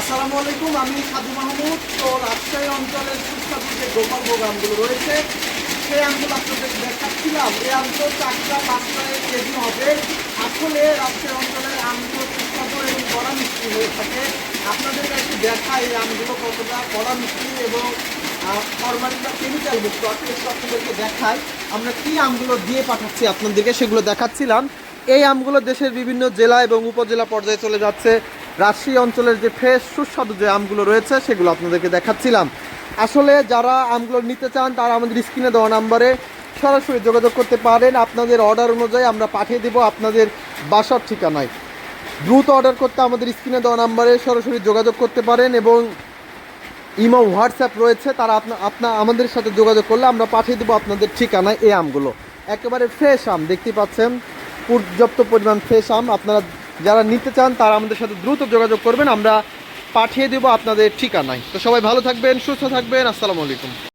আসসালামু আলাইকুম, আমি সাদু মাহমুদ। তো রাজশাহী অঞ্চলের সুস্বাদু যে গোপালভোগ আমগুলো রয়েছে, সেই আমগুলো আপনাদের দেখাচ্ছিলাম। এই আমগুলো চারটা, পাঁচটা কেজি হবে। আসলে রাজশাহী অঞ্চলের আমগুলো সুস্বাদু এবং কড়া মিষ্টি হয়ে থাকে। আপনাদের একটু দেখাই এই আমগুলো কতটা কড়া মিষ্টি এবং ফরমালিন বা কেমিক্যাল মুক্ত একটু আপনাদেরকে দেখাই। আমরা কী আমগুলো দিয়ে পাঠাচ্ছি আপনাদেরকে সেগুলো দেখাচ্ছিলাম। এই আমগুলো দেশের বিভিন্ন জেলা এবং উপজেলা পর্যায়ে চলে যাচ্ছে। রাজশাহী অঞ্চলের যে ফ্রেশ, সুস্বাদু যে আমগুলো রয়েছে, সেগুলো আপনাদেরকে দেখাচ্ছিলাম। আসলে যারা আমগুলো নিতে চান, তারা আমাদের স্ক্রিনে দেওয়া নাম্বারে সরাসরি যোগাযোগ করতে পারেন। আপনাদের অর্ডার অনুযায়ী আমরা পাঠিয়ে দেবো আপনাদের বাসার ঠিকানায়। দ্রুত অর্ডার করতে আমাদের স্ক্রিনে দেওয়া নাম্বারে সরাসরি যোগাযোগ করতে পারেন এবং ইমো, হোয়াটসঅ্যাপ রয়েছে, তারা আপনা আপনা, আমাদের সাথে যোগাযোগ করলে আমরা পাঠিয়ে দেবো আপনাদের ঠিকানায় এই আমগুলো। একেবারে ফ্রেশ আম, দেখতে পাচ্ছেন? পর্যাপ্ত পরিমাণ ফ্রেশ আম। আপনারা যারা নিতে চান, তারা আমাদের সাথে দ্রুত যোগাযোগ করবেন। আমরা পাঠিয়ে দেবো আপনাদের ঠিকানায়। তো সবাই ভালো থাকবেন, সুস্থ থাকবেন। আসসালামু আলাইকুম।